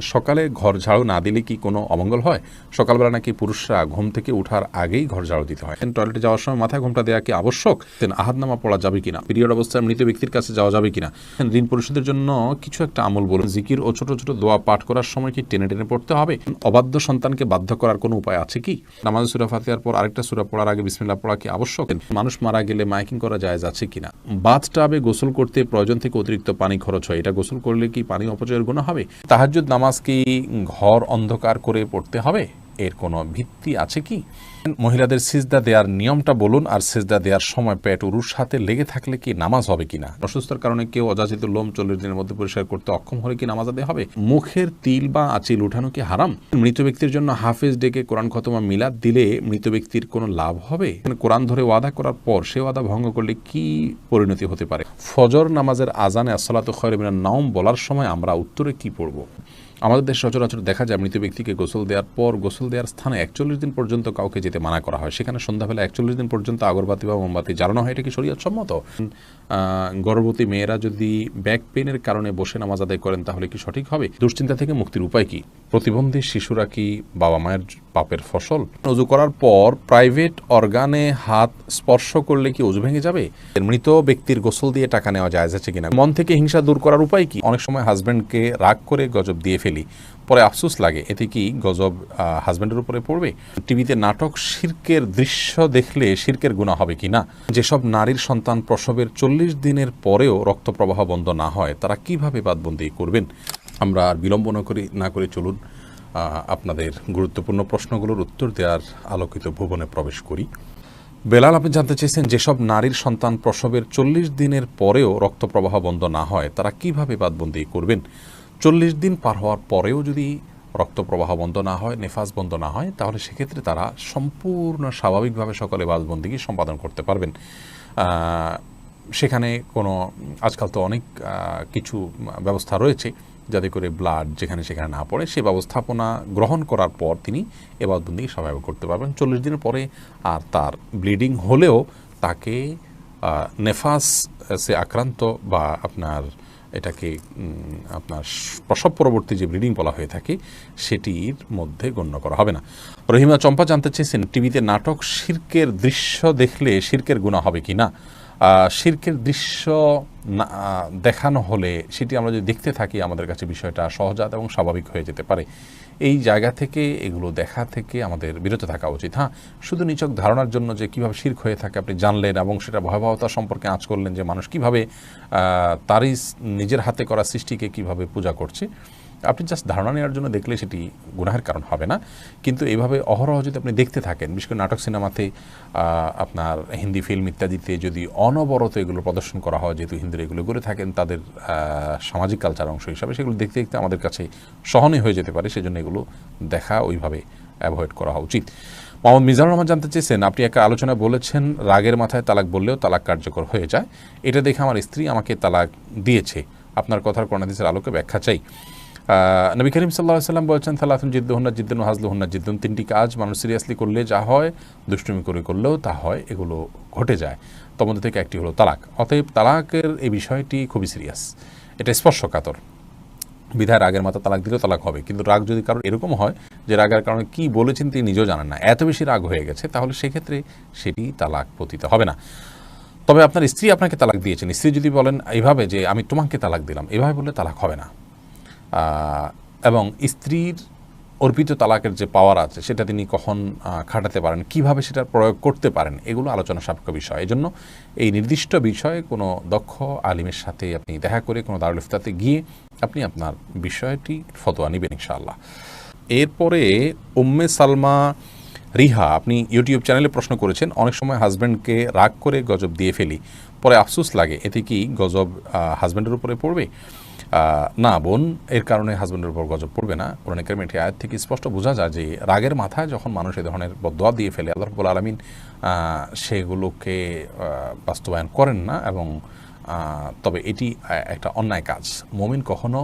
সকালে ঘর ঝাড়ু না দিলে কি কোনো অমঙ্গল হয়? সকালবেলা নাকি পুরুষরা ঘুম থেকে ওঠার আগেই ঘর ঝাড়ু দিতে হয়। টয়লেটে যাওয়ার সময় মাথায় ঘুমটা দেওয়া কি আবশ্যক? দেন আহাদনামা পড়া যাবে কিনা? পিরিয়ড অবস্থায় মৃত ব্যক্তির কাছে যাওয়া যাবে কিনা? ঋণ পরিশোধের জন্য কিছু একটা আমল বলুন। জিকির ও ছোট ছোট দোয়া পাঠ করার সময় কি টেনে টেনে পড়তে হবে? অবাধ্য সন্তানকে বাধ্য করার কোনো উপায় আছে কি? নামাজ সুরা ফাতিহার পর আরেকটা সুরা পড়ার আগে বিসমিল্লাহ পড়া কি আবশ্যক? মানুষ মারা গেলে মাইকিং করা যায় যাচ্ছে কিনা? বাথ টাবে গোসল করতে প্রয়োজন থেকে অতিরিক্ত পানি খরচ হয়। এটা গোসল করলে কি পানি অপচয়ের গুণ হবে? তাহাজ্জুদ নামাজ কি ঘর অন্ধকার করে পড়তে হবে? এর কোনো ভিত্তি আছে কি? মহিলাদের সিজদা দেওয়ার নিয়মটা বলুন, আর সিজদা দেওয়ার সময় পেট উরুর সাথে লেগে থাকলে কি নামাজ হবে কিনা? অসুস্থতার কারণে কেউ অযাচিত লোম চল্লিশ দিনের মধ্যে পরিষ্কার করতে অক্ষম হলে কি নামাজ আদায় হবে? মুখের তিল বা আচিল উঠানো কি হারাম? মৃত ব্যক্তির জন্য হাফেজ ডেকে কোরআন খতমা মিলাদ দিলে মৃত ব্যক্তির কোনো লাভ হবে? কোরআন ধরে ওয়াদা করার পর সে ওয়াদা ভঙ্গ করলে কি পরিণতি হতে পারে? ফজর নামাজের আজানে আসসালাত খয়রমিনা নাম বলার সময় আমরা উত্তরে কি পড়ব? আমাদের দেশে সচরাচর দেখা যায় মৃত ব্যক্তিকে গোসল দেওয়ার পর গোসল দেওয়ার স্থানে একচল্লিশ দিন পর্যন্ত কাউকে যেতে মানা করা হয়। সেখানে সন্ধ্যাবেলা একচল্লিশ দিন পর্যন্ত আগরবাতি বা মোমবাতি জ্বালানো হয়। এটা কি শরীয়ত সম্মত? গর্ভবতী মেয়েরা যদি ব্যাক পেনের কারণে বসে নামাজ আদায় করেন, তাহলে কি সঠিক হবে? দুশ্চিন্তা থেকে মুক্তির উপায় কি? প্রতিবন্ধী শিশুরা কি বাবা মায়ের পাপের ফসল? উজু করার পর প্রাইভেট অর্গানে হাত স্পর্শ করলে কি উজু ভেঙে যাবে? মৃত ব্যক্তির গোসল দিয়ে টাকা নেওয়া যায় আছে কিনা? মন থেকে হিংসা দূর করার উপায় কি? অনেক সময় হাজব্যান্ডকে রাগ করে গজব দিয়ে পরে আফসোস লাগে, এতে কি গজব হাজব্যান্ডের উপরে পড়বে? টিভিতে নাটক, শির্কের দৃশ্য দেখলে শির্কের গুণা হবে কি না? যেসব নারীর সন্তান প্রসবের চল্লিশ দিনের পরেও রক্ত প্রবাহ বন্ধ না হয়, তারা কীভাবে বাদবন্দি করবেন? আমরা আর বিলম্ব না করে না করে চলুন আপনাদের গুরুত্বপূর্ণ প্রশ্নগুলোর উত্তর দেওয়ার আলোকিত ভুবনে প্রবেশ করি। বেলাল, আপনি জানতে চেয়েছেন যেসব নারীর সন্তান প্রসবের চল্লিশ দিনের পরেও রক্ত প্রবাহ বন্ধ না হয়, তারা কীভাবে বাদবন্দি করবেন? চল্লিশ দিন পার হওয়ার পরেও যদি রক্ত প্রবাহ বন্ধ না হয় নেফাজ বন্ধ না হয়, তাহলে সেক্ষেত্রে তারা সম্পূর্ণ স্বাভাবিকভাবে সকলে বাদবন্দিকে সম্পাদন করতে পারবেন। সেখানে কোনো, আজকাল তো অনেক কিছু ব্যবস্থা রয়েছে যাতে করে ব্লাড যেখানে সেখানে না পড়ে, সে ব্যবস্থাপনা গ্রহণ করার পর তিনি এবাদবন্দি স্বাভাবিক করতে পারবেন। চল্লিশ দিনের পরে আর তার ব্লিডিং হলেও তাকে নেফাস সে আক্রান্ত বা আপনার এটাকে আপনার প্রসব পরবর্তী যে ব্রিডিং বলা হয়ে থাকে, সেটির মধ্যে গণ্য করা হবে না। রহিমা চম্পা জানতে চেয়েছেন, টিভিতে নাটক শির্কের দৃশ্য দেখলে শির্কের গুণা হবে কি না? শির্কের দৃশ্য দেখানো হলে সেটি আমরা যদি দেখতে থাকি, আমাদের কাছে বিষয়টা সহজাত এবং স্বাভাবিক হয়ে যেতে পারে। এই জায়গা থেকে, এগুলো দেখা থেকে আমাদের বিরত থাকা উচিত। হ্যাঁ শুধু নিচক ধারণার জন্য যে কীভাবে শির্ক হয়ে থাকে আপনি জানলেন এবং সেটা ভয়াবহতা সম্পর্কে আঁচ করলেন যে মানুষ কীভাবে তারই নিজের হাতে করা সৃষ্টিকে কীভাবে পূজা করছে। আপনি জাস্ট ধারণা নেওয়ার জন্য দেখলে সেটি গুনাহের কারণ হবে না। কিন্তু এইভাবে অহরহ যদি আপনি দেখতে থাকেন, বিশেষ করে নাটক সিনেমাতে আপনার হিন্দি ফিল্ম ইত্যাদিতে যদি অনবরত এগুলো প্রদর্শন করা হয়, যেহেতু হিন্দুরা এগুলো করে থাকেন, তাদের সামাজিক কালচার অংশ হিসাবে সেগুলো দেখতে দেখতে আমাদের কাছে সহনীয় হয়ে যেতে পারে। সেজন্য এগুলো দেখা ওইভাবে অ্যাভয়েড করা উচিত। মোহাম্মদ মিজানুর রহমান জানতে চেয়েছেন, আপনি একটা আলোচনা বলেছেন, রাগের মাথায় তালাক বললেও তালাক কার্যকর হয়ে যায়। এটা দেখে আমার স্ত্রী আমাকে তালাক দিয়েছে। আপনার কথার করোনাদিসের আলোকে ব্যাখ্যা চাই। নবী করিম সাল্লাহ সাল্লাম বলছেন তালাতুন জিদ্দুহন্না জিদ্দুন হাজলুহন্না জিদ্দুন, তিনটি কাজ মানুষ সিরিয়াসলি করলে যা হয়, দুষ্টুমি করে করলেও তা হয়, এগুলো ঘটে যায়। তোমাদের থেকে একটি হলো তালাক। অতএব তালাকের এই বিষয়টি খুবই সিরিয়াস। এটা স্পর্শকাতর। বিধায় রাগের মাথা তালাক দিলেও তালাক হবে। কিন্তু রাগ যদি কারোর এরকম হয় যে রাগের কারণে কি বলেছেন তিনি নিজেও জানেন না। এত বেশি রাগ হয়ে গেছে, তাহলে সেক্ষেত্রে সেটি তালাক পতিত হবে না। তবে আপনার স্ত্রী আপনাকে তালাক দিয়েছেন। স্ত্রী যদি বলেন এইভাবে যে, আমি তোমাকে তালাক দিলাম। এভাবে বললে তালাক হবে না। এবং স্ত্রীর অর্পিত তালাকের যে পাওয়ার আছে, সেটা তিনি কখন খাটাতে পারেন, কীভাবে সেটার প্রয়োগ করতে পারেন, এগুলো আলোচনা সাপেক্ষ বিষয়। এই জন্য এই নির্দিষ্ট বিষয়ে কোনো দক্ষ আলিমের সাথে আপনি দেখা করে, কোনো দারুল ইফতাতে গিয়ে আপনি আপনার বিষয়টি ফতোয়া নেবেন, ইনশাআল্লাহ। এরপরে উম্মে সালমা রিহা, আপনি ইউটিউব চ্যানেলে প্রশ্ন করেছেন, অনেক সময় হাজব্যান্ডকে রাগ করে গজব দিয়ে ফেলি, পরে আফসুস লাগে, এতে কি গজব হাজব্যান্ডের উপরে পড়বে? না বোন, এর কারণে হাজব্যান্ডের উপর গজব পড়বে না। কোরআন কারিমের আয়াত থেকে স্পষ্ট বোঝা যায় যে রাগের মাথায় যখন মানুষ এ ধরনের বদোয়া দিয়ে ফেলে, আল্লাহ রব্বুল আলমিন সেগুলোকে বাস্তবায়ন করেন না এবং তবে এটি একটা অন্যায় কাজ। মমিন কখনো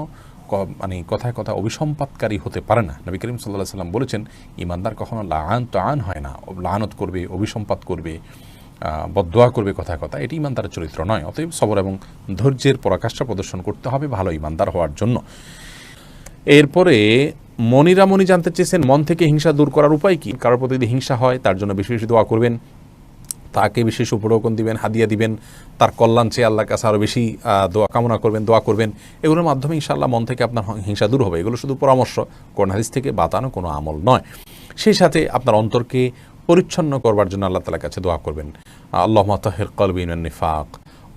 মানে কথায় কথা অভিসম্পাতকারী হতে পারে না। নবী করিম সাল্লাহ সাল্লাম বলেছেন, ইমানদার কখনো লান তো আন হয় না। লানত করবে, অভিসম্পাত করবে। বদোয়া করবে কথা কথা। এটি ইমানদারের চরিত্র নয়, অতএব সবর এবং ধৈর্যের পরাকাষ্ঠা প্রদর্শন করতে হবে ভালো ইমানদার হওয়ার জন্য। এরপরে মনিরা মনি জানতে চেয়েছেন, মন থেকে হিংসা দূর করার উপায় কি? কারোর প্রতি যদি হিংসা হয়, তার জন্য বেশি বেশি দোয়া করবেন। তাকে বিশেষ উপঢৌকন দিবেন, হাদিয়া দিবেন। তার কল্যাণ চেয়ে আল্লাহর কাছে আরও বেশি দোয়া কামনা করবেন, দোয়া করবেন। এগুলোর মাধ্যমে ইনশাআল্লাহ মন থেকে আপনার হিংসা দূর হবে। এগুলো শুধু পরামর্শ, কোন হাদিস থেকে বাতানো কোনো আমল নয়। সেই সাথে আপনার অন্তরকে পরিচ্ছন্ন করবার জন্য আল্লাহ তালার কাছে দোয়া করবেন। আল্লাহ মাতাহের কলবিন নিফাক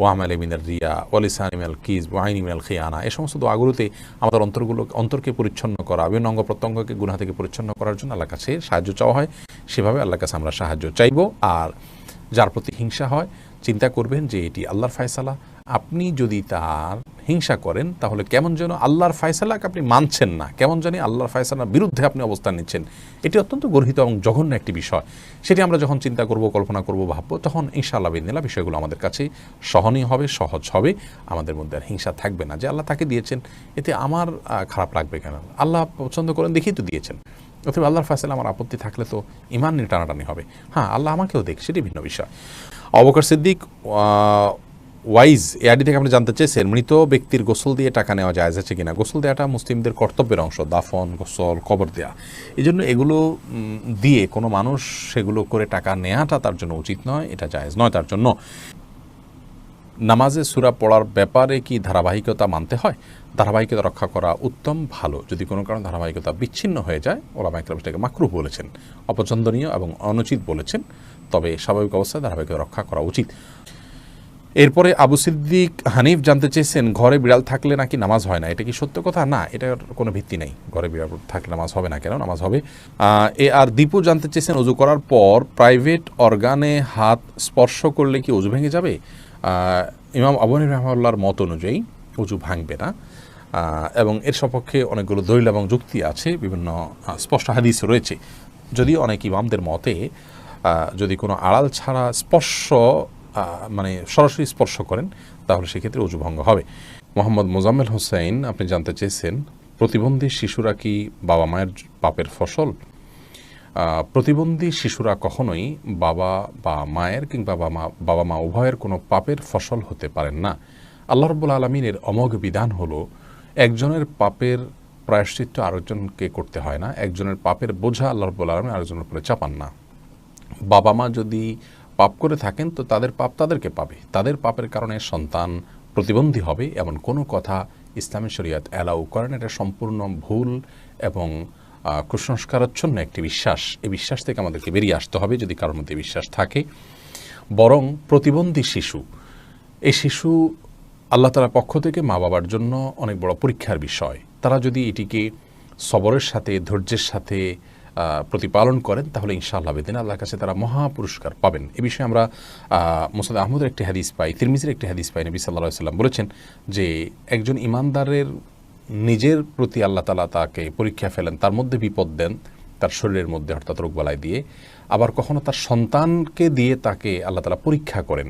ওয়ামাল মিনাল রিয়া ওয়ালিসান ইমাল কিজ ওয়াইন ইমাল খিয়ানা। এই সমস্ত দোয়াগুলোতে আমাদের অন্তরগুলো অন্তরকে পরিচ্ছন্ন করা, বিভিন্ন অঙ্গ প্রত্যঙ্গকে গুণা থেকে পরিচ্ছন্ন করার জন্য আল্লাহর কাছে সাহায্য চাওয়া হয়। সেভাবে আল্লাহর কাছে আমরা সাহায্য চাইব। আর যার প্রতি হিংসা হয়, চিন্তা করবেন যে এটি আল্লাহর ফায়সালা। আপনি যদি তার হিংসা করেন, তাহলে কেমন যেন আল্লাহর ফায়সালাকে আপনি মানছেন না, কেমন জানি আল্লাহর ফায়সালার বিরুদ্ধে আপনি অবস্থান নিচ্ছেন। এটি অত্যন্ত গর্হিত এবং জঘন্য একটি বিষয়। সেটি আমরা যখন চিন্তা করব, কল্পনা করব, ভাববো, তখন ইনশাআল্লাহ বিদিনা বিষয়গুলো আমাদের কাছে সহনীয় হবে, সহজ হবে। আমাদের মধ্যে আর হিংসা থাকবে না যে আল্লাহ তাকে দিয়েছেন। এতে আমার খারাপ লাগবে কেন? আল্লাহ পছন্দ করেন দেখেই তো দিয়েছেন। অথবা আল্লাহর ফায়সালা আমার আপত্তি থাকলে তো ইমান নিয়ে টানাটানি হবে। হ্যাঁ আল্লাহ আমাকেও দেখ, সেটি ভিন্ন বিষয়। অবকর সিদ্দিক ওয়াইজ এআডি থেকে আপনি জানতে চেয়েছেন মৃত ব্যক্তির গোসল দিয়ে টাকা নেওয়া যায় আছে কিনা? গোসল দেওয়াটা মুসলিমদের কর্তব্যের অংশ, দাফন, গোসল, কবর দেয়া। এই জন্য এগুলো দিয়ে কোনো মানুষ সেগুলো করে টাকা নেওয়াটা তার জন্য উচিত নয়, এটা জায়েজ নয় তার জন্য। নামাজে সুরা পড়ার ব্যাপারে কি ধারাবাহিকতা মানতে হয়? ধারাবাহিকতা রক্ষা করা উত্তম, ভালো। যদি কোনো কারণে ধারাবাহিকতা বিচ্ছিন্ন হয়ে যায় ওরা মাইক্রাম সেটাকে মাকরুহ বলেছেন। অপছন্দনীয় এবং অনুচিত বলেছেন। তবে স্বাভাবিক অবস্থায় ধারাবাহিকতা রক্ষা করা উচিত। এরপরে আবু সিদ্দিক হানিফ জানতে চেয়েছেন, ঘরে বিড়াল থাকলে নাকি নামাজ হয় না? এটা কি সত্য কথা? না, এটার কোনো ভিত্তি নেই। ঘরে বিড়াল থাকলে নামাজ হবে না কেন? নামাজ হবে। এ আর দীপু জানতে চেয়েছেন অজু করার পর প্রাইভেট অর্গানে হাত স্পর্শ করলে কি অজু ভেঙে যাবে? ইমাম আবনী রহমাল্লার মত অনুযায়ী অজু ভাঙবে না। এবং এর সপক্ষে অনেকগুলো দলিল এবং যুক্তি আছে, বিভিন্ন স্পষ্ট হাদিস রয়েছে। যদিও অনেক ইমামদের মতে যদি কোনো আড়াল ছাড়া স্পর্শ মানে সরাসরি স্পর্শ করেন, তাহলে সেক্ষেত্রে অজু ভঙ্গ হবে। মোহাম্মদ মোজাম্মেল হোসেন আপনি জানতে চেয়েছেন, প্রতিবন্ধী শিশুরা কি বাবা মায়ের পাপের ফসল? প্রতিবন্ধী শিশুরা কখনোই বাবা বা মায়ের কিংবা বাবা মা বাবা মা উভয়ের কোনো পাপের ফসল হতে পারেন না। আল্লাহ রব্বুল আলমিনের অমোঘ বিধান হলো, একজনের পাপের প্রায়শ্চিত্ত আরেকজনকে করতে হয় না, একজনের পাপের বোঝা আল্লাহ রব্বুল আলমিন আরেকজনের উপরে চাপান না। বাবা মা যদি পাপ করে থাকেন, তো তাদের পাপ তাদেরকে পাবে। তাদের পাপের কারণে সন্তান প্রতিবন্ধী হবে, এমন কোনো কথা ইসলামী শরিয়াত অ্যালাউ করেন এটা সম্পূর্ণ ভুল এবং কুসংস্কারাচ্ছন্ন একটি বিশ্বাস। এই বিশ্বাস থেকে আমাদেরকে বেরিয়ে আসতে হবে যদি কারোর মধ্যে বিশ্বাস থাকে। বরং প্রতিবন্ধী শিশু, এই শিশু আল্লাহ তালার পক্ষ থেকে মা বাবার জন্য অনেক বড় পরীক্ষার বিষয়। তারা যদি এটিকে সবরের সাথে, ধৈর্যের সাথে প্রতিপালন করেন, তাহলে ইনশাআল্লাহ বেদিন আল্লাহর কাছে তারা মহা পুরস্কার পাবেন। এ বিষয়ে আমরা মোসাদ আহমদের একটি হাদিস পাই, তিরমিজির একটি হাদিস পাই, নবী সাল্লাহ সাল্লাম বলেছেন যে, একজন ইমানদারের নিজের প্রতি আল্লাহ তালা তাকে পরীক্ষা ফেলেন, তার মধ্যে বিপদ দেন, তার শরীরের মধ্যে অর্থাৎ রোগবালাই দিয়ে, আবার কখনো তার সন্তানকে দিয়ে তাকে আল্লাহ তালা পরীক্ষা করেন।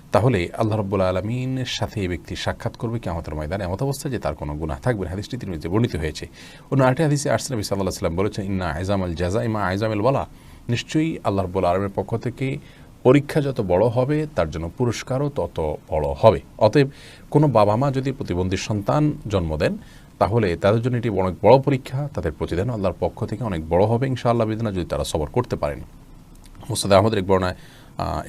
তাহলে আল্লাহ রব্বুল আলমিনের সাথে এই ব্যক্তি সাক্ষাৎ করবে কি আমাদের ময়দানে। এমত অবস্থায় যে তার কোনো গুণা থাকবে। হাদিসটি তিনি বর্ণিত হয়েছে। অন্য আরেকটি হাদিসে আর্সেন নবী সাল্লাহ সাল্লাম বলেছেন, ইন্না আইজাম আল জাজা ইমা আইজাম আল বলা নিশ্চয়ই আল্লাহ রব্বুল আলমের পক্ষ থেকে পরীক্ষা যত বড় হবে, তার জন্য পুরস্কারও তত বড় হবে। অতএব কোনো বাবা মা যদি প্রতিবন্ধী সন্তান জন্ম দেন, তাহলে তাদের জন্য এটি অনেক বড় পরীক্ষা। তাদের প্রতিদান আল্লাহর পক্ষ থেকে অনেক বড় হবে ইনশাআল্লাহ বিদিনা যদি তারা সবর করতে পারেন। মুস্তাদ আহমদের এক বর্ণায়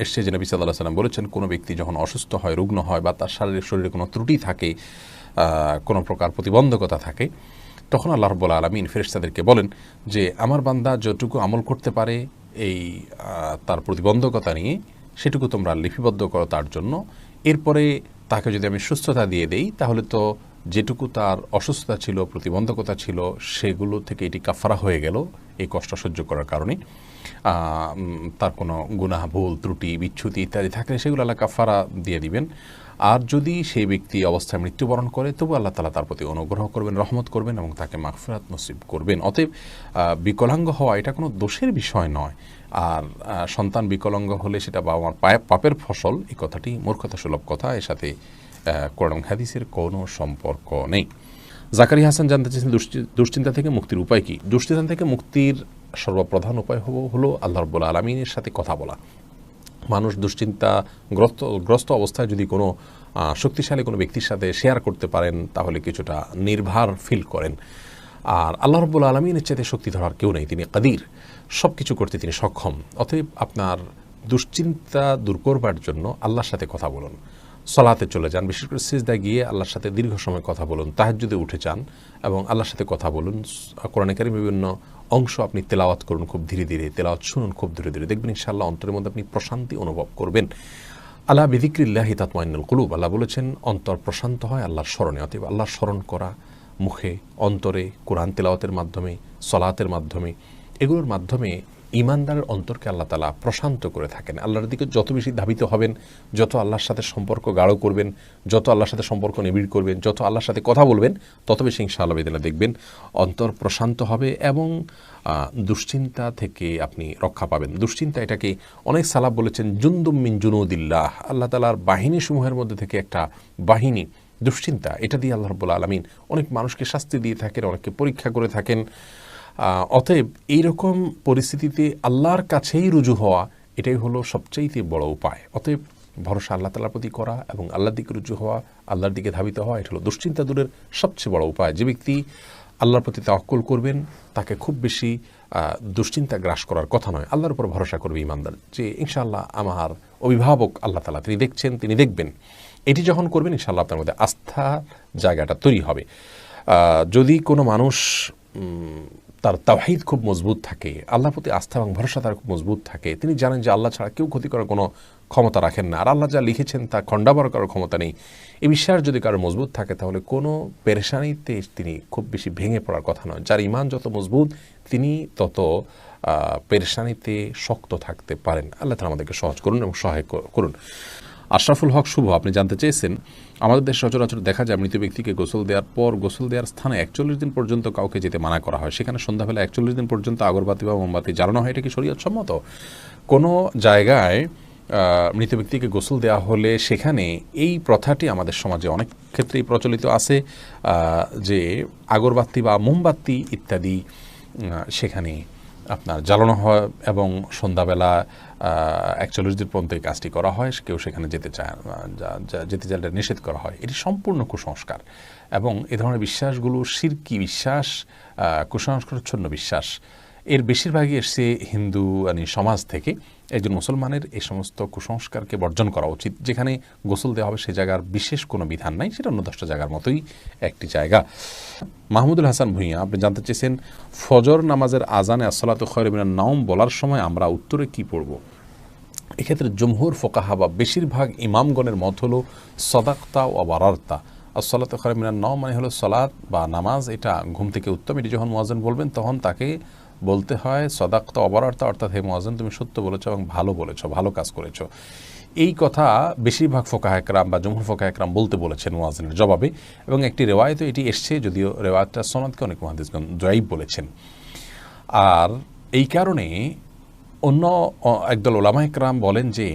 এসছে যে নবী সাল্লাহ সাল্লাম বলেছেন, কোনো ব্যক্তি যখন অসুস্থ হয়, রুগ্ন হয় বা তার শারীরিক শরীরে কোনো ত্রুটি থাকে কোনো প্রকার প্রতিবন্ধকতা থাকে, তখন আল্লাহ রব্বুল আলমিন ফেরেশতাদেরকে বলেন যে, আমার বান্দা যতটুকু আমল করতে পারে, এই তার প্রতিবন্ধকতা নিয়ে সেটুকু তোমরা লিপিবদ্ধ করো তার জন্য। এরপরে তাকে যদি আমি সুস্থতা দিয়ে দেই, তাহলে তো যেটুকু তার অসুস্থতা ছিল, প্রতিবন্ধকতা ছিল, সেগুলো থেকে এটি কাফারা হয়ে গেল এই কষ্ট সহ্য করার কারণে। তার কোনো গুনাহ, ভুল, ত্রুটি, বিচ্ছুতি ইত্যাদি থাকলে সেগুলো আল্লাহ কাফারা দিয়ে দিবেন। আর যদি সেই ব্যক্তি অবস্থায় মৃত্যুবরণ করে তবু আল্লাহ তালা তার প্রতি অনুগ্রহ করবেন, রহমত করবেন এবং তাকে মাগফিরাত নসিব করবেন। অতএব বিকলাঙ্গ হওয়া এটা কোনো দোষের বিষয় নয়। আর সন্তান বিকলাঙ্গ হলে সেটা বাবা মার পায়ে- পাপের ফসল, এই কথাটি মূর্খতা সুলভ কথা, এর সাথে কোরআন হাদিসের কোনো সম্পর্ক নেই। জাকারি হাসান জানতে চেয়েছেন দুশ্চিন্তা থেকে মুক্তির উপায় কি? দুশ্চিন্তা থেকে মুক্তির সর্বপ্রধান উপায় হলো হলো আল্লাহ রব্বুল আলমিনের সাথে কথা বলা। মানুষ দুশ্চিন্তা গ্রস্ত গ্রস্ত অবস্থায় যদি কোনো শক্তিশালী কোনো ব্যক্তির সাথে শেয়ার করতে পারেন, তাহলে কিছুটা নির্ভার ফিল করেন। আর আল্লাহ রব্বুল আলমিনের চাইতে শক্তি ধরার কেউ নেই, তিনি কাদির। সব কিছু করতে তিনি সক্ষম। অতএব আপনার দুশ্চিন্তা দূর করবার জন্য আল্লাহর সাথে কথা বলুন। সলাতে চলে যান, বিশেষ করে সিজদা গিয়ে আল্লাহর সাথে দীর্ঘ সময় কথা বলুন, তাহাজ্জুদে উঠে যান এবং আল্লাহর সাথে কথা বলুন। কোরআনকারী বিভিন্ন অংশ আপনি তেলাওয়াত করুন খুব ধীরে ধীরে, তেলাওয়াত শুনুন খুব ধীরে ধীরে। দেখবেন ইনশাআল্লাহ অন্তরের মধ্যে আপনি প্রশান্তি অনুভব করবেন। আল্লাহ বিদিক্রিল্লাহি তাতমাইনুল কুলুব, আল্লাহ বলেছেন, অন্তর প্রশান্ত হয় আল্লাহর স্মরণে। অতএব আল্লাহর স্মরণ করা মুখে, অন্তরে, কোরআন তেলাওয়াতের মাধ্যমে, সলাতের মাধ্যমে, এগুলোর মাধ্যমে ইমানদারের অন্তরকে আল্লাহ তালা প্রশান্ত করে থাকেন। আল্লাহর দিকে যত বেশি ধাবিত হবেন, যত আল্লাহর সাথে সম্পর্ক গাঢ় করবেন, যত আল্লাহর সাথে সম্পর্ক নিবিড় করবেন, যত আল্লাহর সাথে কথা বলবেন, তত বেশি ইনশাআল্লাহ বেদিনা দেখবেন। অন্তর প্রশান্ত হবে এবং দুশ্চিন্তা থেকে আপনি রক্ষা পাবেন। দুশ্চিন্তা এটাকে অনেক সালাব বলেছেন, জুন্দুম মিন জুনুদিল্লাহ। আল্লাহ তালার বাহিনী সমূহের মধ্যে থেকে একটা বাহিনী, দুশ্চিন্তা, এটা দিয়ে আল্লাহ রব্বুল আলমিন অনেক মানুষকে শাস্তি দিয়ে থাকেন, অনেককে পরীক্ষা করে থাকেন। অতএব এইরকম পরিস্থিতিতে আল্লাহর কাছেই রুজু হওয়া, এটাই হলো সবচাইতে বড় উপায়। অতএব ভরসা আল্লাহ তালার প্রতি করা এবং আল্লাহর দিকে রুজু হওয়া, আল্লাহর দিকে ধাবিত হওয়া, এটা হলো দুশ্চিন্তা দূরের সবচেয়ে বড় উপায়। যে ব্যক্তি আল্লাহর প্রতি তাওয়াক্কুল করবেন, তাকে খুব বেশি দুশ্চিন্তা গ্রাস করার কথা নয়। আল্লাহর উপর ভরসা করবে ইমানদার যে ইনশাআল্লাহ আমার অভিভাবক আল্লাহ তালা তিনি দেখছেন, তিনি দেখবেন। এটি যখন করবেন, ইনশাআল্লাহ আপনার মধ্যে আস্থা জায়গাটা তৈরি হবে। যদি কোনো মানুষ তার তাওহিদ খুব মজবুত থাকে। আল্লাহর প্রতি আস্থা এবং ভরসা তার খুব মজবুত থাকে। তিনি জানেন যে আল্লাহ ছাড়া কেউ ক্ষতি করার কোনো ক্ষমতা রাখেন না। আর আল্লাহ যা লিখেছেন তা খণ্ডাবার করার ক্ষমতা নেই। এই বিশ্বাস যদি কারও মজবুত থাকে, তাহলে কোনো পেরেশানিতে তিনি খুব বেশি ভেঙে পড়ার কথা নয়। যার ইমান যত মজবুত, তিনি তত পেরেশানিতে শক্ত থাকতে পারেন। আল্লাহ তালা আমাদেরকে সহজ করুন এবং সহায় করুন। আশরাফুল হক শুভ, আপনি জানতে চেয়েছেন আমাদের দেশে সচরাচর দেখা যায় মৃত ব্যক্তিকে গোসল দেওয়ার পর গোসল দেওয়ার স্থানে একচল্লিশ দিন পর্যন্ত কাউকে যেতে মানা করা হয়। সেখানে সন্ধ্যাবেলা একচল্লিশ দিন পর্যন্ত আগরবাতি বা মোমবাতি জ্বালানো হয়। এটা কি সম্মত? কোনো জায়গায় মৃত ব্যক্তিকে গোসল দেওয়া হলে সেখানে এই প্রথাটি আমাদের সমাজে অনেক ক্ষেত্রেই প্রচলিত আছে যে আগরবাতি বা মোমবাতি ইত্যাদি সেখানে আপনার জ্বালানো হয় এবং সন্ধ্যাবেলা একচল্লিশ দিন পর্যন্ত এই কাজটি করা হয়। কেউ সেখানে যেতে চায় যেতে চাইলে নিষেধ করা হয়। এটি সম্পূর্ণ কুসংস্কার এবং এ ধরনের বিশ্বাসগুলো সিরকি বিশ্বাস কুসংস্কারচ্ছন্ন বিশ্বাস। এর বেশিরভাগই এসছে হিন্দু মানে সমাজ থেকে। একজন মুসলমানের এই সমস্ত কুসংস্কারকে বর্জন করা উচিত। যেখানে গোসল দেওয়া হবে সে জায়গার বিশেষ কোনো বিধান নাই, সেটা অন্য দশটা জায়গার মতোই একটি জায়গা। মাহমুদুল হাসান ভূঁইয়া, আপনি জানতে চেয়েছেন, ফজর নামাজের আজানে আসসালাত খয়রমিনার নাম বলার সময় আমরা উত্তরে কি পড়ব? এক্ষেত্রে জমহুর ফোকাহা বা বেশিরভাগ ইমামগণের মত হলো সদাক্তা ও বারার্তা। আর সলাত খরমিনার নাম মানে হলো সলাৎ বা নামাজ, এটা ঘুম থেকে উত্তম। এটি যখন মোয়াজন বলবেন, তখন তাকে বলতে হয়, সদাক্তা অবরার্তা অর্থাৎ হে মোয়াজন তুমি সত্য বলেছ এবং ভালো বলেছ, ভালো কাজ করেছ। এই কথা বেশিরভাগ ফোকাহ একরাম বা জমহুর ফোকাহ একরাম বলতে বলেছেন মোয়াজনের জবাবে এবং একটি রেওয়ায়তে এটি এসছে, যদিও রেওয়ায়তটা সনদকে অনেক মহাদিসগণ জয়ীব বলেছেন। আর এই কারণে অন্য একদল ওলামা একরাম বলেন যে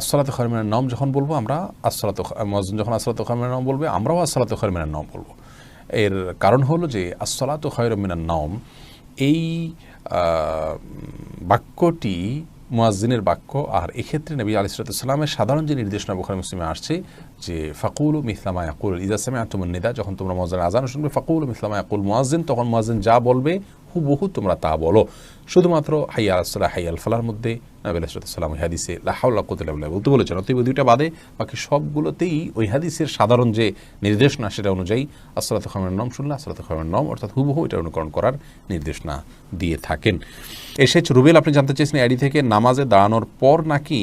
আসলাত খরমিনের নাম যখন বলব আমরা আসসালাত মজন যখন আসসালাত খরমিনের নাম বলবে, আমরাও আসসালাত খরমিনের নাম বলব। এর কারণ হলো যে, আসসালাত খয়রমিনার নাম এই বাক্যটি মুয়াজ্জিনের বাক্য। আর এক্ষেত্রে নবী আলি সালামের সাধারণ যে নির্দেশনা বোখারি মুসলিমে আসছে যে, ফাকুল মিসলামা আকুল ইজাসামে আতুমন নেদা, যখন তোমরা মজার আজান শুনবে, ফাকুল মিসলামা আকুল মুয়াজ্জিন, তখন মুয়াজ্জিন যা বলবে, হুবহু তোমরা তা বলো। শুধুমাত্র হাইয়া আসসালাহ হাইয়াল আল ফালার মধ্যে নবী আলাইসালাম ওই হাদিসে লাহাউল্লাহ কুতুল্লাহ বলতে বলেছেন। অতএব দুইটা বাদে বাকি সবগুলোতেই ওই হাদিসের সাধারণ যে নির্দেশনা সেটা অনুযায়ী আসসালাত খামের নাম শুনলে আসসালাত খামের নাম অর্থাৎ হুবহু এটা অনুকরণ করার নির্দেশনা দিয়ে থাকেন। এসেছ রুবেল, আপনি জানতে চেয়েছেন এডি থেকে নামাজে দাঁড়ানোর পর নাকি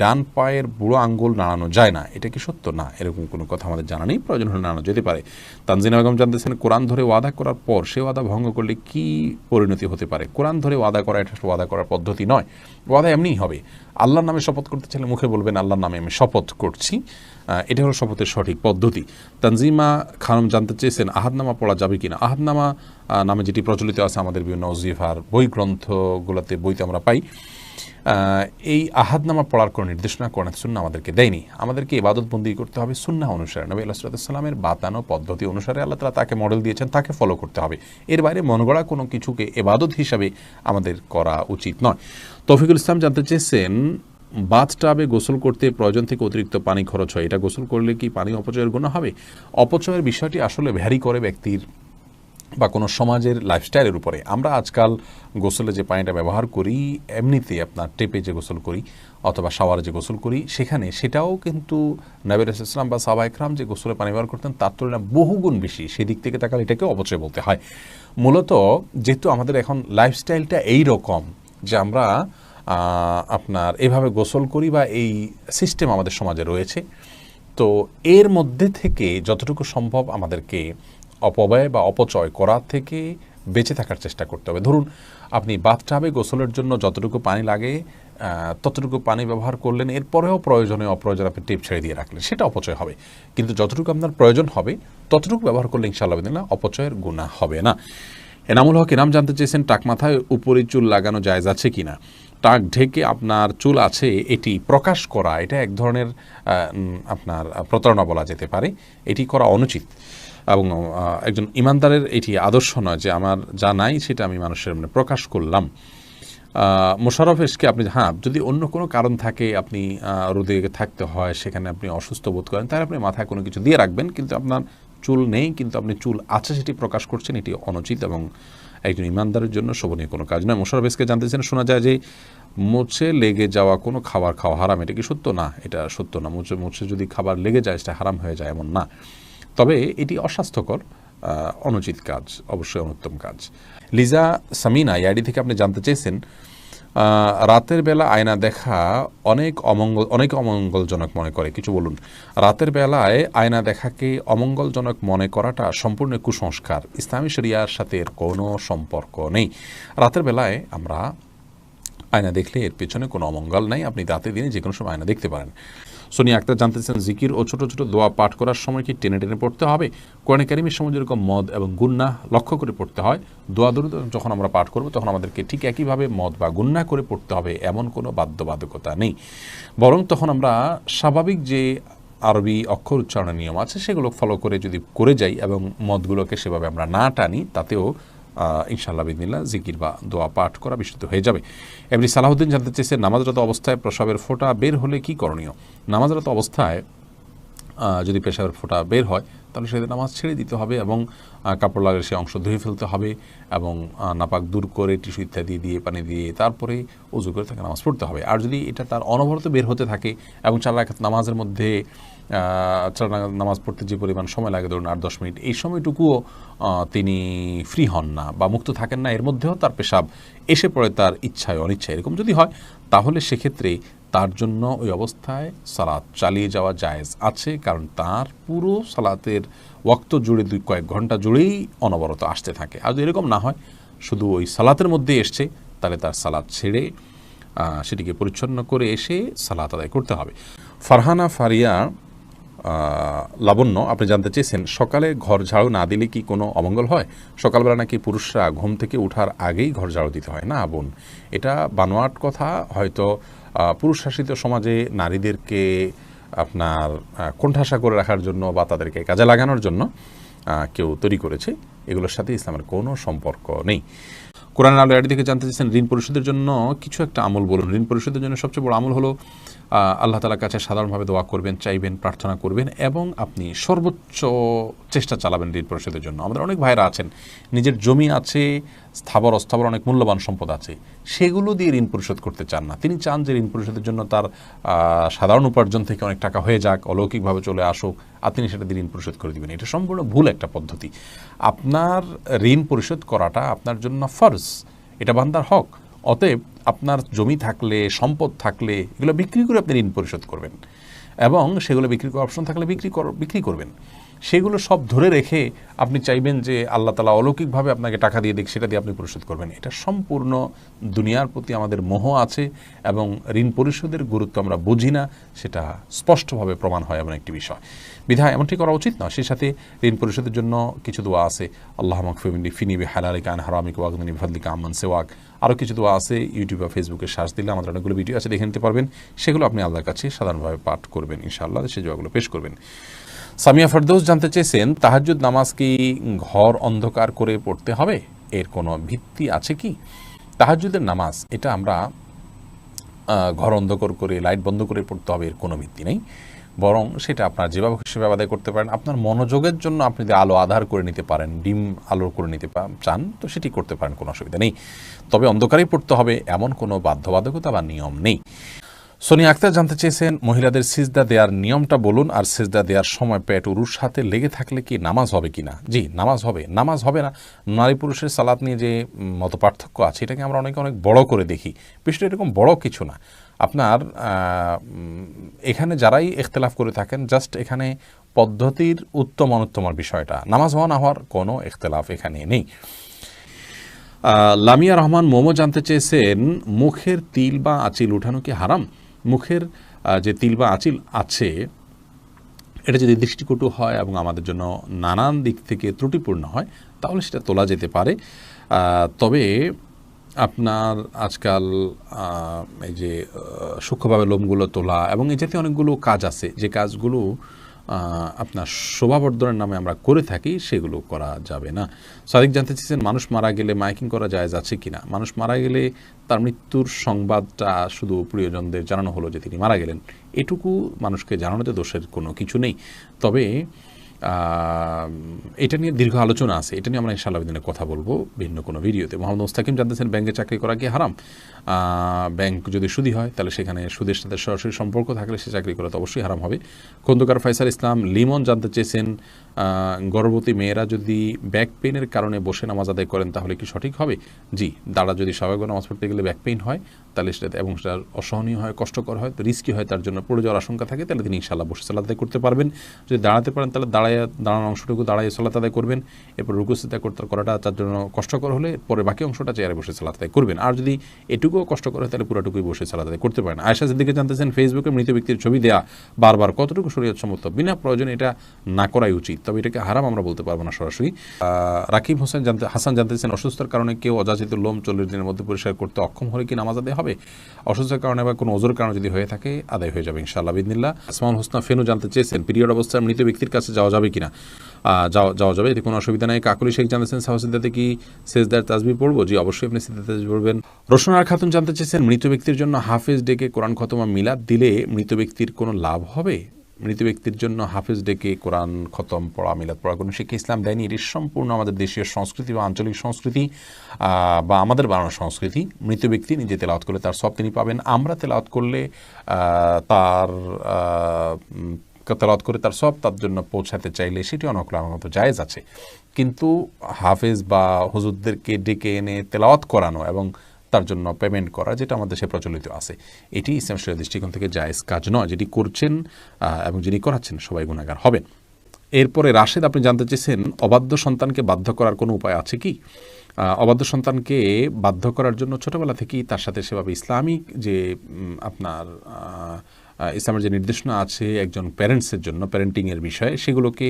ডান পায়ের বুড়ো আঙ্গুল নাড়ানো যায় না? এটা কি সত্য? না, এরকম কোনো কথা আমাদের জানা নেই। প্রয়োজন হলে নানা যেতে পারে। তানজিনা বেগম জানতেছেন, কোরআন ধরে ওয়াদা করার পর সে ওয়াদা ভঙ্গ করলে কি পরিণতি হতে পারে? কোরআন ধরে ওয়াদা করা এটা ওয়াদা করার পদ্ধতি নয়। ওয়াদা এমনিই হবে। আল্লাহর নামে শপথ করতে চাইলে মুখে বলবেন, আল্লাহর নামে আমি শপথ করছি। এটা হলো শপথের সঠিক পদ্ধতি। তানজিমা খানম জানতে চেয়েছেন, আহাদনামা পড়া যাবে কিনা? আহাদনামা নামে যেটি প্রচলিত আছে আমাদের বিভিন্ন অজিফার বই গ্রন্থগুলোতে বইতে আমরা পাই। এই আহাদনামা পড়ার কোনো নির্দেশনা কোরআন সুন্না আমাদেরকে দেয়নি। আমাদেরকে ইবাদত বন্দি করতে হবে সুন্না অনুসারে। নবী আল্লাহামের বাতানো পদ্ধতি অনুসারে আল্লাহ তালা তাকে মডেল দিয়েছেন, তাকে ফলো করতে হবে। এর বাইরে মনগড়া কোনো কিছুকে এবাদত হিসাবে আমাদের করা উচিত নয়। তৌফিকুল ইসলাম জানতে চেয়েছেন বাথ টাবে গোসল করতে প্রয়োজন থেকে অতিরিক্ত পানি খরচ হয়। এটা গোসল করলে কি পানি অপচয়ের গুণ হবে? অপচয়ের বিষয়টি আসলে ভ্যারি করে ব্যক্তির বা কোনো সমাজের লাইফস্টাইলের উপরে। আমরা আজকাল গোসলে যে পানিটা ব্যবহার করি, এমনিতে আপনার টেপে যে গোসল করি অথবা শাওয়ারে যে গোসল করি, সেখানে সেটাও কিন্তু নবির ইসলাম বা সাবা একরাম যে গোসলে পানি ব্যবহার করতেন, তার তুলনায় বহুগুণ বেশি। সেদিক থেকে তাকালে এটাকে অপচয় বলতে হয়। মূলত যেহেতু আমাদের এখন লাইফস্টাইলটা এই রকম যে আমরা আপনার এভাবে গোসল করি বা এই সিস্টেম আমাদের সমাজে রয়েছে, তো এর মধ্যে থেকে যতটুকু সম্ভব আমাদেরকে অপব্যয় বা অপচয় করা থেকে বেঁচে থাকার চেষ্টা করতে হবে। ধরুন, আপনি বাথটাবে গোসলের জন্য যতটুকু পানি লাগে ততটুকু পানি ব্যবহার করলেন, এরপরেও প্রয়োজনে অপ্রয়োজনে আপনি টিপ ছেড়ে দিয়ে রাখলেন, সেটা অপচয় হবে। কিন্তু যতটুকু আপনার প্রয়োজন হবে, ততটুকু ব্যবহার করলে ইনশাআল্লাহ না অপচয়ের গুণা হবে না। এনামুল হক ইনাম জানতে চেয়েছেন, টাক মাথায় উপরে চুল লাগানো জায়জ আছে কি না টাক ঢেকে আপনার চুল আছে, এটি প্রকাশ করা, এটা এক ধরনের আপনার প্রতারণা বলা যেতে পারে। এটি করা অনুচিত। এবং একজন ইমানদারের এটি আদর্শ নয় যে আমার যা নাই সেটা আমি মানুষের মানে প্রকাশ করলাম। আহ, মোশাররফ এসকে আপনি হ্যাঁ যদি অন্য কোনো কারণ থাকে আপনি রোদে থাকতে হয় সেখানে আপনি অসুস্থ বোধ করেন তাহলে আপনি মাথায় কোনো কিছু দিয়ে রাখবেন কিন্তু আপনার চুল নেই কিন্তু আপনি চুল আছে সেটি প্রকাশ করছেন এটি অনুচিত এবং একজন ইমানদারের জন্য শোভনীয় কোনো কাজ নয়। মোশাররফ এসকে জানতে চান শোনা যায় যে মুছে লেগে যাওয়া কোনো খাবার খাওয়া হারাম এটা কি সত্য? না এটা সত্য না। মুছে মুছে যদি খাবার লেগে যায় সেটা হারাম হয়ে যায় এমন না। তবে এটি অস্বাস্থ্যকর অনুচিত কাজ, অবশ্যই অনুত্তম কাজ। লিজা সামিনা ইয়াডি থেকে আপনি জানতে চেয়েছেন রাতের বেলা আয়না দেখা অনেক অমঙ্গল, অনেক অমঙ্গলজনক মনে করে। কিছু বলুন। রাতের বেলায় আয়না দেখাকে অমঙ্গলজনক মনে করাটা সম্পূর্ণ কুসংস্কার। ইসলামী শরিয়ার সাথে এর কোনো সম্পর্ক নেই। রাতের বেলায় আমরা আয়না দেখলে এর পেছনে কোনো অমঙ্গল নাই। আপনি রাতে দিনে যে কোনো সময় আয়না দেখতে পারেন। সোনিয়া আক্তার জানতে চান, জিকির ও ছোট ছোট দোয়া পাঠ করার সময় কি টেনে টেনে পড়তে হবে? কোরআনে কারিমের সময় যেরকম মদ এবং গুন্না লক্ষ্য করে পড়তে হয়, দোয়া দরুদ যখন আমরা পাঠ করব, তখন আমাদেরকে ঠিক একইভাবে মদ বা গুন্না করে পড়তে হবে, এমন কোনো বাধ্যবাধকতা নেই। বরং তখন আমরা স্বাভাবিক যে আরবি অক্ষর উচ্চারণের নিয়ম আছে, সেগুলো ফলো করে যদি করে যাই এবং মদগুলোকে সেভাবে আমরা না টানি, তাতেও ইনশাআল্লাহ বিদিল্লা জিকির বা দোয়া পাঠ করা বিশুদ্ধ হয়ে যাবে। এমনি সালাহুদ্দিন জানতে চেয়েছে, নামাজরত অবস্থায় প্রসাবের ফোঁটা বের হলে কি করণীয়? নামাজরত অবস্থায় যদি পেশাবের ফোঁটা বের হয় তাহলে সেদিন নামাজ ছেড়ে দিতে হবে এবং কাপড় লাগালে সে অংশ ধুয়ে ফেলতে হবে এবং নাপাক দূর করে টিস্যু ইত্যাদি দিয়ে, পানি দিয়ে তারপরে উজু করে তাকে নামাজ পড়তে হবে। আর যদি এটা তার অনবরত বের হতে থাকে এবং চার রাখাত নামাজের মধ্যে চার নামাজ পড়তে যে পরিমাণ সময় লাগে, ধরুন আট, দশ মিনিট, এই সময়টুকুও তিনি ফ্রি হন না বা মুক্ত থাকেন না, এর মধ্যেও তার পেশাব এসে পড়ে তার ইচ্ছায় অনিচ্ছায়। এরকম যদি হয়, তাহলে সেক্ষেত্রে তার জন্য ওই অবস্থায় সালাত চালিয়ে যাওয়া জায়েজ আছে, কারণ তার পুরো সালাতের ওয়াক্ত জুড়ে দুই কয়েক ঘণ্টা জুড়েই অনবরত আসতে থাকে। আর এরকম না হয়, শুধু ওই সালাতের মধ্যে এসছে, তাহলে তার সালাত ছেড়ে সেটিকে পরিচ্ছন্ন করে এসে সালাত আদায় করতে হবে। ফারহানা ফারিয়া লাবণ্য, আপনি জানতে চেয়েছেন, সকালে ঘর ঝাড়ু না দিলে কি কোনো অমঙ্গল হয়? সকালবেলা নাকি পুরুষরা ঘুম থেকে ওঠার আগেই ঘর ঝাড়ু দিতে হয়? না বোন, এটা বানোয়াট কথা, হয়তো পুরুষ শাসিত সমাজে নারীদেরকে আপনার কণ্ঠাসা করে রাখার জন্য বা তাদেরকে কাজে লাগানোর জন্য কেউ তৈরি করেছে। এগুলোর সাথে ইসলামের কোনো সম্পর্ক নেই। কোরআন আলো এটি থেকে জানতে চাইছেন, ঋণ পরিশোধের জন্য কিছু একটা আমল বলুন। ঋণ পরিশোধের জন্য সবচেয়ে বড় আমল হলো আল্লাহ তালার কাছে সাধারণভাবে দোয়া করবেন, চাইবেন, প্রার্থনা করবেন এবং আপনি সর্বোচ্চ চেষ্টা চালাবেন ঋণ পরিশোধের জন্য। আমাদের অনেক ভাইরা আছেন, নিজের জমি আছে, স্থাবর, অস্থাবর অনেক মূল্যবান সম্পদ আছে, সেগুলো দিয়ে ঋণ পরিশোধ করতে চান না। তিনি চান যে ঋণ পরিশোধের জন্য তার সাধারণ উপার্জন থেকে অনেক টাকা হয়ে যাক, অলৌকিকভাবে চলে আসুক আর তিনি সেটা দিয়ে ঋণ পরিশোধ করে দিবেন। এটা সম্পূর্ণ ভুল একটা পদ্ধতি। আপনার ঋণ পরিশোধ করাটা আপনার জন্য ফরজ। এটা বান্দার হক। অতএব আপনার জমি থাকলে, সম্পদ থাকলে, এগুলো বিক্রি করে আপনি ঋণ পরিশোধ করবেন। এবং সেগুলো বিক্রি করার অপশন থাকলে বিক্রি কর- বিক্রি করবেন। সেগুলো সব ধরে রেখে আপনি চাইবেন যে আল্লাহ তালা অলৌকিকভাবে আপনাকে টাকা দিয়ে দিক, সেটা দিয়ে আপনি পরিশোধ করবেন। এটা সম্পূর্ণ দুনিয়ার প্রতি আমাদের মোহ আছে এবং ঋণ পরিশোধের গুরুত্ব আমরা বুঝি না, সেটা স্পষ্টভাবে প্রমাণ হয় এমন একটি বিষয়। বিধায় এমনটি করা উচিত নয়। সেই সাথে ঋণ পরিশোধের জন্য কিছু দোয়া আছে। আল্লাহ মকফিমিনি ফিনিবি হালালিকা আন হারামিক ওয়াগনি ফাদলিকা আমান সেওয়াক। আরও কিছু দোয়া আছে ইউটিউব বা ফেসবুকে সার্চ দিলে আমাদের অনেকগুলো ভিডিও আছে, দেখে নিতে পারবেন। সেগুলো আপনি আল্লাহর কাছে সাধারণভাবে পাঠ করবেন, ইনশাআল্লাহ। সেই দোয়াগুলো পেশ করবেন। সামিয়া ফেরদৌস জানতে চেয়েছেন, তাহাজ্জুদ নামাজ কি ঘর অন্ধকার করে পড়তে হবে? এর কোনো ভিত্তি আছে কি? তাহাজ্জুদের নামাজ, এটা আমরা ঘর অন্ধকার করে, লাইট বন্ধ করে পড়তে হবে, এর কোনো ভিত্তি নেই। বরং সেটা আপনার যেভাবে সেভাবে আদায় করতে পারেন, আপনার মনোযোগের জন্য আপনি যদি আলো আধার করে নিতে পারেন, ডিম আলো করে নিতে চান, তো সেটি করতে পারেন, কোনো অসুবিধা নেই। তবে অন্ধকারেই পড়তে হবে, এমন কোনো বাধ্যবাধকতা বা নিয়ম নেই। সোনিয়া আক্তার জানতে চেয়েছেন, মহিলাদের সিজদা দেওয়ার নিয়মটা বলুন আর সিজদা দেওয়ার সময় পেট উরুর সাথে লেগে থাকলে কি নামাজ হবে কি না জি, নামাজ হবে নামাজ হবে না। নারী পুরুষের সালাত নিয়ে যে মত পার্থক্য আছে, এটাকে আমরা অনেকে অনেক বড় করে দেখি। বিষয়টা এরকম বড় কিছু না। আপনার এখানে যারাই ইখতলাফ করে থাকেন, জাস্ট এখানে পদ্ধতির উত্তম অনুত্তমার বিষয়টা। নামাজ হওয়া না হওয়ার কোনো ইখতলাফ এখানে নেই। লামিয়া রহমান মোমো জানতে চেয়েছেন, মুখের তিল বা আঁচিল উঠানো কি হারাম? মুখের যে তিল বা আঁচিল আছে, এটা যদি দৃষ্টিকটু হয় এবং আমাদের জন্য নানান দিক থেকে ত্রুটিপূর্ণ হয়, তাহলে সেটা তোলা যেতে পারে। তবে আপনার আজকাল এই যে সূক্ষ্মভাবে লোমগুলো তোলা এবং এই জাতীয় অনেকগুলো কাজ আছে। যে কাজগুলো আপনার শোভাবর্ধনের নামে আমরা করে থাকি, সেগুলো করা যাবে না। সাদিক জানতে চেয়েছেন, মানুষ মারা গেলে মাইকিং করা যায় যাচ্ছে কি না মানুষ মারা গেলে তার মৃত্যুর সংবাদটা শুধু প্রিয়জনদের জানানো হলো যে তিনি মারা গেলেন। এটুকু মানুষকে জানানোতে দোষের কোনো কিছু নেই। তবে এটা নিয়ে দীর্ঘ আলোচনা আছে। এটা নিয়ে আমরা ইনশাআল্লাহ দিনে কথা বলব ভিন্ন কোনো ভিডিওতে। মোহাম্মদ মুস্তাকিম জানতেছেন ব্যাংকে চাকরি করা কি হারাম? ব্যাংক যদি সুদি হয়, তাহলে সেখানে সুদের সাথে সরাসরি সম্পর্ক থাকলে সে চাকরি করা তো অবশ্যই হারাম হবে। খন্দকার ফয়সাল ইসলাম, লিমন জানতে চেয়েছেন গর্ভবতী মেয়েরা যদি ব্যাক পেইনের কারণে বসে নামাজ আদায় করেন, তাহলে কি সঠিক হবে? জি দাঁড়া যদি স্বাভাবিক নামাজ পড়তে গেলে ব্যাক পেইন হয় তাহলে সেটা এবং সেটা অসহনীয় হয়, কষ্টকর হয়, তো রিস্কি হয়, তার জন্য পড়ে যাওয়ার আশঙ্কা থাকে, তাহলে তিনি ইনশাল্লাহ বসে সালাদ আদায় করতে পারবেন। যদি দাঁড়াতে পারেন, তাহলে দাঁড়ায়, দাঁড়ানোর অংশটুকু দাঁড়ায় সালাত আদায় করবেন। এরপর রুকু সিদ্ধা করতে করাটা তার জন্য কষ্টকর হলে পরে বাকি অংশটা চেয়ারে বসে সালাত আদায় করবেন। আর যদি এটুকুও কষ্টকর হয়, তাহলে পুরোটুকুই বসে সালাত আদায় করতে পারেন। আয়সা সিদ্দিকে জানতেছেন, ফেসবুকে মৃত ব্যক্তির ছবি দেয়া বারবার কতটুকু শরীয়ত সম্মত? বিনা প্রয়োজনে এটা না করাই উচিত, তবে এটাকে হারাম আমরা বলতে পারব না সরাসরি। রাকিব হোসেন জানতে, হাসান জানতেছেন, অসুস্থতার কারণে কেউ অযাচিত লোম চল্লিশ দিনের মধ্যে পরিষ্কার করতে অক্ষম হলে কি নামাজ হবে? অসুস্থতার কারণে বা কোনো ওজোর কারণে যদি হয়ে থাকে, আদায় হয়ে যাবে ইনশাআল্লাহ বিদিনিল্লা আসমাউল হোসনা ফেনু জানতে চেয়েছেন, পিরিয়ড অবস্থায় মৃত ব্যক্তির কাছে যাওয়া যাবে কিনা? যাওয়া যাওয়া যাবে। এতে কোনো অসুবিধা নেই। কাকুলি শেখ জানতেছেন সাহসিদাতে কি সেজদার তাজবি পড়ব? জি, অবশ্যই আপনি সিদ্ধার্থ তাজবি পড়বেন। রোশনার খাতুন জানতে চেয়েছেন, মৃত ব্যক্তির জন্য হাফেজ ডেকে কোরআন খতমা মিলাদ দিলে মৃত ব্যক্তির কোনো লাভ হবে? মৃত ব্যক্তির জন্য হাফেজ ডেকে কোরআন খতম পড়া, মিলাদ পড়া, কোনো শিক্ষা ইসলাম দেয়নি। এটি সম্পূর্ণ আমাদের দেশীয় সংস্কৃতি বা আঞ্চলিক সংস্কৃতি বা আমাদের বানানো সংস্কৃতি। মৃত ব্যক্তি নিজে তেলাওয়াত করলে তার সব তিনি পাবেন। আমরা তেলাওয়াত করলে তার তেলাওয়াত করে তার সব তার জন্য পৌঁছাতে চাইলে সেটি অনকল আমার মতো জায়েজ আছে। কিন্তু হাফেজ বা হুজুরদেরকে ডেকে এনে তেলাওয়াত করানো এবং তার জন্য পেমেন্ট করা, যেটা আমাদের দেশে প্রচলিত আছে। এটি ইসলাম দৃষ্টিকোণ থেকে জায়েজ কাজ নয়, যেটি করছেন এবং যিনি করাচ্ছেন সবাই গুণাগার হবেন। এরপরে রাশেদ, আপনি জানতে চেয়েছেন, অবাধ্য সন্তানকে বাধ্য করার কোনো উপায় আছে কি? অবাধ্য সন্তানকে বাধ্য করার জন্য ছোটবেলা থেকেই তার সাথে সেভাবে ইসলামিক যে আপনার ইসলামের যে নির্দেশনা আছে একজন প্যারেন্টসের জন্য প্যারেন্টিংয়ের বিষয়ে, সেগুলোকে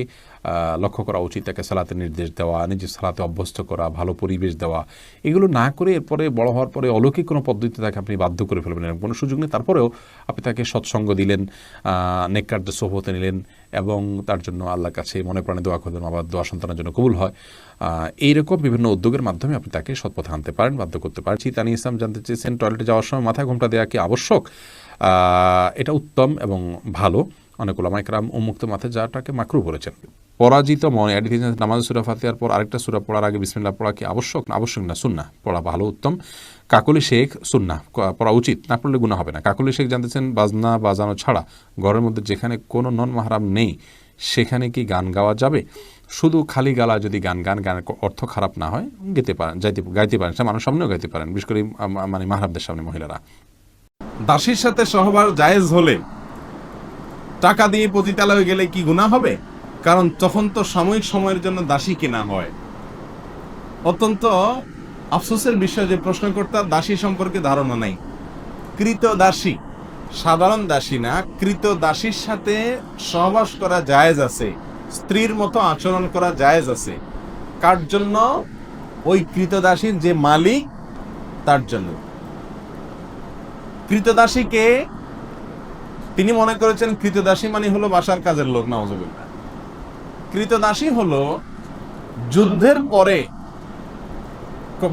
লক্ষ্য করা উচিত, তাকে সালাতে নির্দেশ দেওয়া, নিজের সালাতে অভ্যস্ত করা, ভালো পরিবেশ দেওয়া, এগুলো না করে এরপরে বড় হওয়ার পরে অলৌকিক কোনো পদ্ধতিতে তাকে আপনি বাধ্য করে ফেলবেন এরকম কোনো সুযোগ নেই। তারপরেও আপনি তাকে সৎসঙ্গ দিলেন নেককার্য সোহতে নিলেন এবং তার জন্য আল্লাহর কাছে মনে প্রাণে দোয়া করলেন আবার দোয়া সন্তানের জন্য কবুল হয়। এইরকম বিভিন্ন উদ্যোগের মাধ্যমে আপনি তাকে সৎপথে আনতে পারেন, বাধ্য করতে পারেন। চিতানি ইসলাম জানতে চেয়েছেন, টয়লেটে যাওয়ার সময় মাথা ঘোমটা দেওয়া কি আবশ্যক? এটা উত্তম এবং ভালো। অনেক ওলামাইকরাম উন্মুক্ত মাথায় যাওয়াটাকে মাকরু বলেছেন। পরাজিত মনে অ্যাডিটিভ নামাজ সুরা ফাতিহার পর আরেকটা সুরা পড়ার আগে বিসমিল্লাহ পড়া কি আবশ্যক? আবশ্যক না, সুন্না। পড়া ভালো, উত্তম। কাকলি শেখ, সুন্না। পড়া উচিত। না পড়লে গুণা হবে না। কাকলি শেখ জানতেছেন, বাজনা বাজানো ছাড়া ঘরের মধ্যে যেখানে কোনো নন মাহারাম নেই, সেখানে কি গান গাওয়া যাবে? শুধু খালি গালা যদি গান গান, গানের অর্থ খারাপ না হয়, গেতে পারেন, যাইতে, গাইতে পারেন। মানুষ সামনেও গাইতে পারেন, বিশেষ করে মানে মাহারামদের সামনে মহিলারা। দাসীর সাথে সহবাস জায়েজ হলে টাকা দিয়ে পতিতালয়ে গেলে কি গুণা হবে? কারণ তখন তো সাময়িক সময়ের জন্য দাসী কেনা হয়। অত্যন্ত আফসোসের বিষয় যে প্রশ্নকর্তা দাসী সম্পর্কে ধারণা নাই। কৃত দাসী, সাধারণ দাসী না, কৃত দাসীর সাথে সহবাস করা জায়েজ আছে, স্ত্রীর মতো আচরণ করা জায়েজ আছে। কার জন্য? ওই কৃতদাসীর যে মালিক, তার জন্য। কৃতদাসীকে তিনি মনে করেছেন কৃতদাসী মানে হলো বাসার কাজের লোক নওয়াজবিল্লাহ কৃতদাসী হলো যুদ্ধের পরে,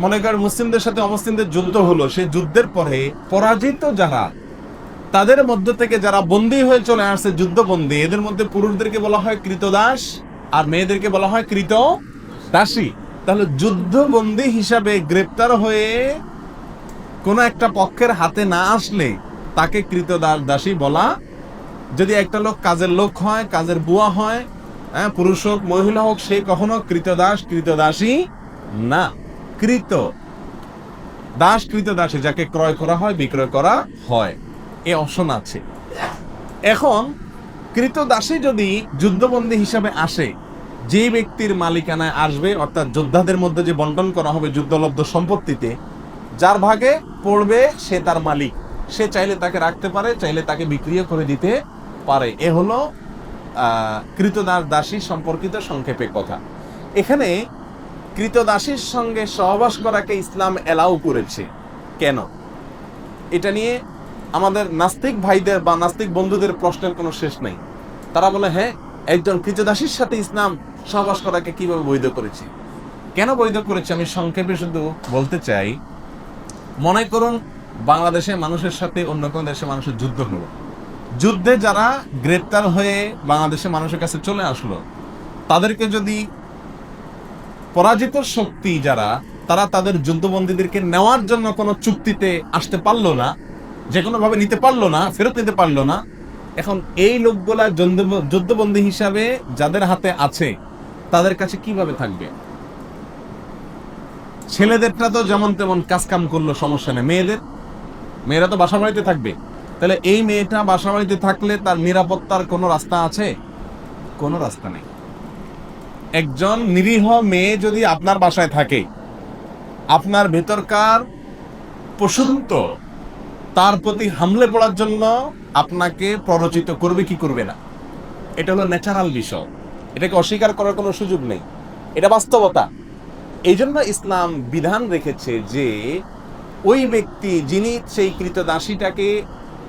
মনে কর মুসলিমদের সাথে অমুসলিমদের যুদ্ধ হলো, সেই যুদ্ধের পরে পরাজিত যারা, তাদের মধ্য থেকে যারা বন্দী হয়ে চলে আসছে যুদ্ধবন্দী, এদের মধ্যে পুরুষদেরকে বলা হয় কৃতদাস আর মেয়েদেরকে বলা হয় কৃত দাসী তাহলে যুদ্ধবন্দী হিসাবে গ্রেপ্তার হয়ে কোনো একটা পক্ষের হাতে না আসলে তাকে কৃতদাস দাসী বলা, যদি একটা লোক কাজের লোক হয়, কাজের বুয়া হয় হ্যাঁ পুরুষ হোক, মহিলা হোক, সে কখনো কৃতদাস, কৃতদাসী না। কৃত। দাস, কৃতদাসী, যাকে ক্রয় করা হয়, বিক্রয় করা হয়। এ অপশন আছে। এখন, কৃতদাসী যদি যুদ্ধবন্দী হিসাবে আসে, যে ব্যক্তির মালিকানায় আসবে, অর্থাৎ যোদ্ধাদের মধ্যে যে বন্টন করা হবে যুদ্ধলব্ধ সম্পত্তিতে, যার ভাগে পড়বে সে তার মালিক। সে চাইলে তাকে রাখতে পারে, চাইলে তাকে বিক্রিও করে দিতে পারে। এ হলো কৃতদাস দাসী সম্পর্কিত সংক্ষেপে কথা। এখানে কৃতদাসীর সঙ্গে সহবাস করাকে ইসলাম এলাও করেছে। কেন? এটা নিয়ে আমাদের নাস্তিক ভাইদের বা নাস্তিক বন্ধুদের প্রশ্নের কোনো শেষ নেই। তারা বলে হ্যাঁ একজন কৃতদাসীর সাথে ইসলাম সহবাস করাকে কীভাবে বৈধ করেছে? কেন বৈধ করেছে? আমি সংক্ষেপে শুধু বলতে চাই, মনে করুন, বাংলাদেশে মানুষের সাথে অন্য কোনো দেশে মানুষের যুদ্ধ হলো। যুদ্ধে যারা গ্রেপ্তার হয়ে বাংলাদেশের মানুষের কাছে চলে আসলো, তাদেরকে যদি পরাজিত শক্তি যারা, তারা তাদের যুদ্ধবন্দীদেরকে নেওয়ার জন্য কোনো চুক্তিতে আসতে পারল না, যে কোনোভাবে নিতে পারল না, ফেরত নিতে পারল না, এখন এই লোকগুলা যুদ্ধ- যুদ্ধবন্দী হিসাবে যাদের হাতে আছে, তাদের কাছে কীভাবে থাকবে? ছেলেদেরটা তো যেমন তেমন কাজ কাম করল, সমস্যা নেই। মেয়েদের মেয়েরা তো বাসা বাড়িতে থাকবে। তাহলে এই মেয়েটা বাসা বাড়িতে থাকলে তার নিরাপত্তার কোনো রাস্তা আছে? কোনো রাস্তা নেই। একজন নিরীহ মেয়ে যদি আপনার বাসায় থাকে, আপনার ভেতরকার পশুত্ব তার প্রতি হামলে পড়ার জন্য আপনাকে প্ররোচিত করবে কি করবে না? এটা হলো ন্যাচারাল বিষয়। এটাকে অস্বীকার করার কোনো সুযোগ নেই। এটা বাস্তবতা। এই জন্য ইসলাম বিধান রেখেছে যে, ওই ব্যক্তি যিনি সেই কৃতদাসীটাকে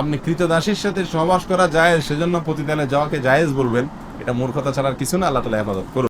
আপনি কৃতদাসীর সাথে সহবাস করা যায়, সেজন্য প্রতিদানে যাওয়াকে জায়েজ বলবেন। এটা মূর্খতা ছাড়ার কিছু না, আল্লাহ তালা হেফাজত করুন